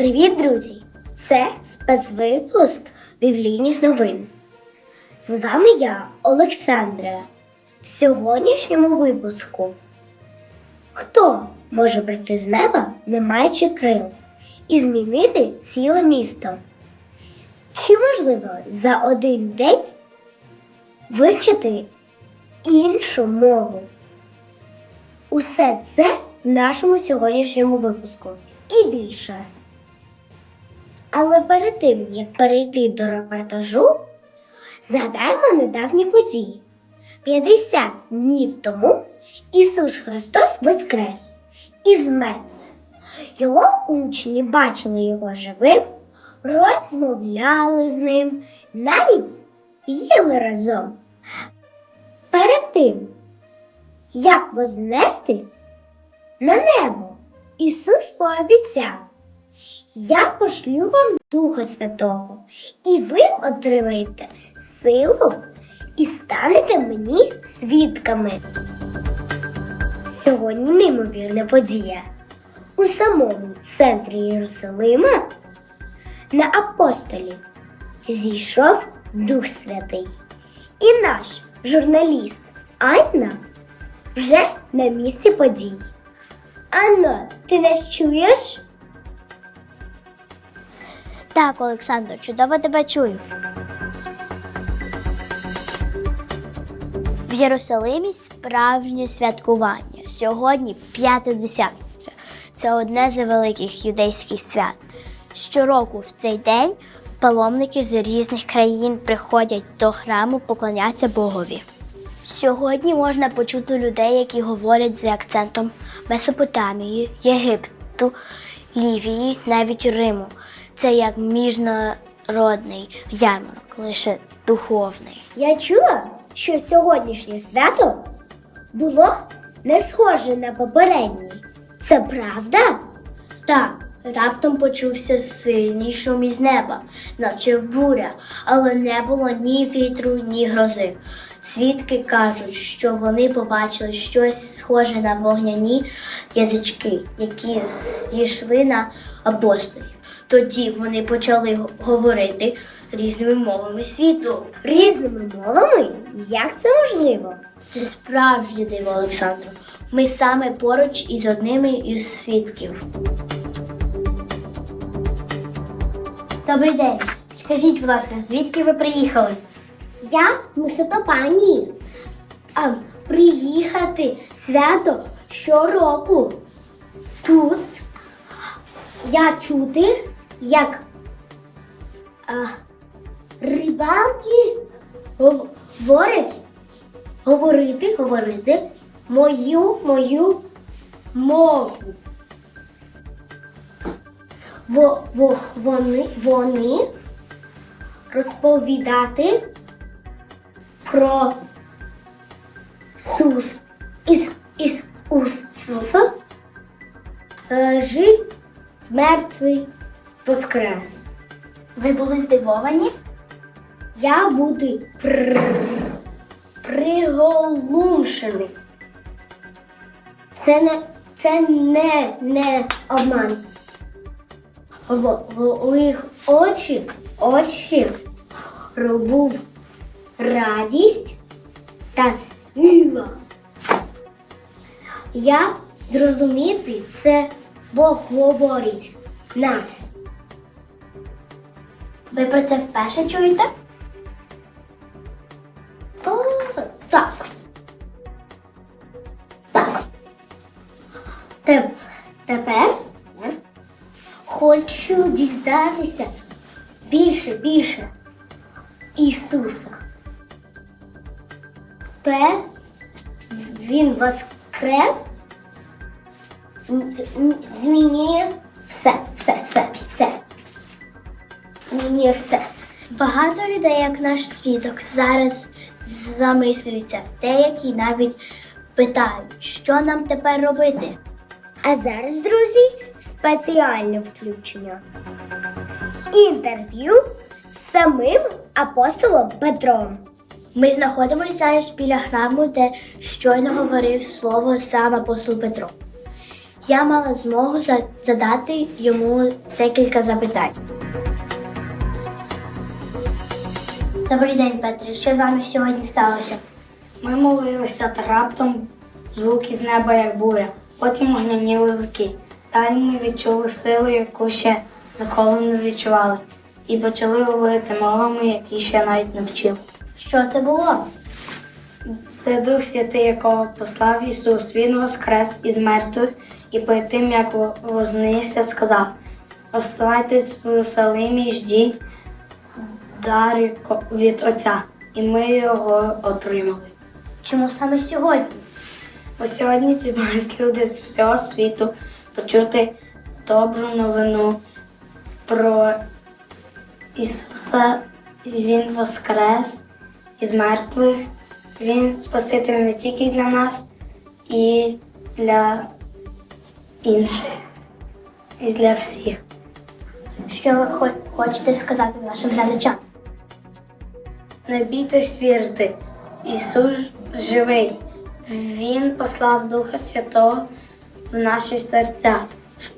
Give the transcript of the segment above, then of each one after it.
Привіт, друзі! Це спецвипуск біблійних новин. З вами я, Олександра. В сьогоднішньому випуску. Хто може прийти з неба, не маючи крил, і змінити ціле місто? Чи можливо за один день вивчити іншу мову? Усе це в нашому сьогоднішньому випуску і більше. Але перед тим, як перейти до репортажу, згадаємо недавні події. 50 днів тому Ісус Христос воскрес із мертвих. Його учні бачили його живим, розмовляли з ним, навіть їли разом. Перед тим, як вознестись на небо, Ісус пообіцяв. Я пошлю вам Духа Святого, і ви отримаєте силу і станете мені свідками. Сьогодні неймовірна подія. У самому центрі Єрусалима на апостолів зійшов Дух Святий. І наш журналіст Анна вже на місці подій. Анно, ти нас чуєш? Так, Олександр, чудово тебе чую. В Єрусалимі справжнє святкування. Сьогодні п'ятидесятниця. Це одне з великих юдейських свят. Щороку в цей день паломники з різних країн приходять до храму поклонятися Богові. Сьогодні можна почути людей, які говорять з акцентом Месопотамії, Єгипту, Лівії, навіть Риму. Це як міжнародний ярмарок, лише духовний. Я чула, що сьогоднішнє свято було не схоже на попереднє. Це правда? Так, раптом почувся сильний шум із неба, наче буря, але не було ні вітру, ні грози. Свідки кажуть, що вони побачили щось схоже на вогняні язички, які зійшли на апостолів. Тоді вони почали говорити різними мовами світу. Різними мовами? Як це можливо? Це справжнє диво, Олександро. Ми саме поруч із одними із свідків. Добрий день. Скажіть, будь ласка, звідки ви приїхали? Я Месопотамії. А приїхати свято щороку. Тут я чути, як а, рибалки говорять, говорити, говорити мою мою мову. Во, во, вони, вони розповідати про Сус із, із Ісуса е, жив мертвий воскрес. Ви були здивовані? Я буду пр... приголомшений. Це не, це не, не обман. В, в їх очі, очі був радість та сила. Я зрозуміти це Бог говорить нас. Ви про це вперше чуєте? О, так. Так. Те- тепер хочу дізнатися більше, більше Ісуса. Те Він воскрес, змінює все, все, все, все. Все. Багато людей, як наш свідок, зараз замислюються. Деякі навіть питають, що нам тепер робити. А зараз, друзі, спеціальне включення. Інтерв'ю з самим апостолом Петром. Ми знаходимося зараз біля храму, де щойно говорив слово сам апостол Петро. я мала змогу задати йому декілька запитань. Добрий день, Петре. Що з вами сьогодні сталося? Ми молилися та раптом звук із неба, як буря. Потім огняні лизки. Далі ми відчули силу, яку ще ніколи не відчували, і почали говорити мовами, які ще навіть не вчили. Що це було? Це Дух Святий, якого послав Ісус. Він воскрес із мертвих і перед тим, як во- вознісся, сказав: Оставайтесь в Єрусалимі, ждіть дари від Отця. І ми його отримали. Чому саме сьогодні? Бо сьогодні зібрались люди з всього світу почути добру новину про Ісуса. Він воскрес із мертвих. Він Спаситель не тільки для нас, і для інших, і для всіх. Що ви хочете сказати нашим глядачам? Не бійтесь вірити. Ісус живий. Він послав Духа Святого в наші серця.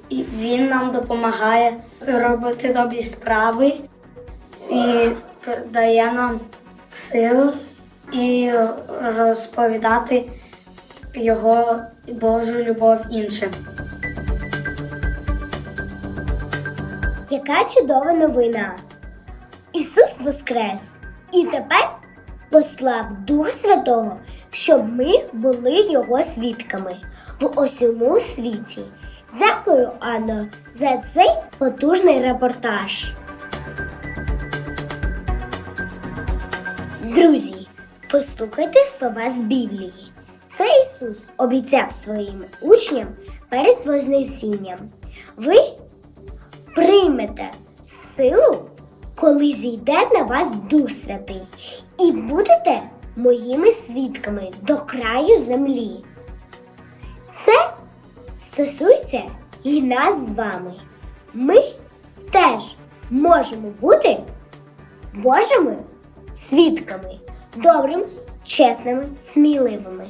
І Він нам допомагає робити добрі справи і дає нам силу і розповідати Його Божу любов іншим. Яка чудова новина! Ісус Воскрес! І тепер послав Духа Святого, щоб ми були Його свідками в усьому світі. Дякую, Анно, за цей потужний репортаж. Друзі, послухайте слова з Біблії. Це Ісус обіцяв своїм учням перед Вознесінням. Ви приймете силу, коли зійде на вас Дух Святий, і будете моїми свідками до краю землі. Це стосується і нас з вами. Ми теж можемо бути Божими свідками, добрими, чесними, сміливими.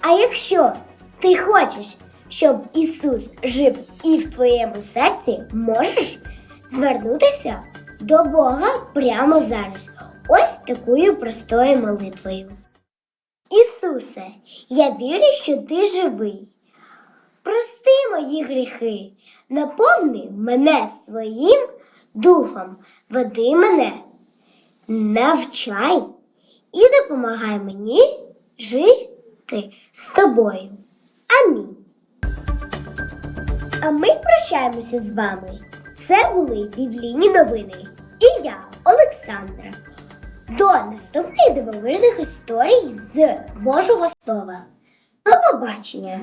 А якщо ти хочеш, щоб Ісус жив і в твоєму серці, можеш звернутися до Бога прямо зараз. Ось такою простою молитвою. Ісусе, я вірю, що ти живий. Прости мої гріхи, наповни мене своїм духом, веди мене, навчай і допомагай мені жити з тобою. Амінь. А ми прощаємося з вами. Це були біблійні новини. І я, Олександра. До наступних дивовижних історій з Божого Слова. До побачення!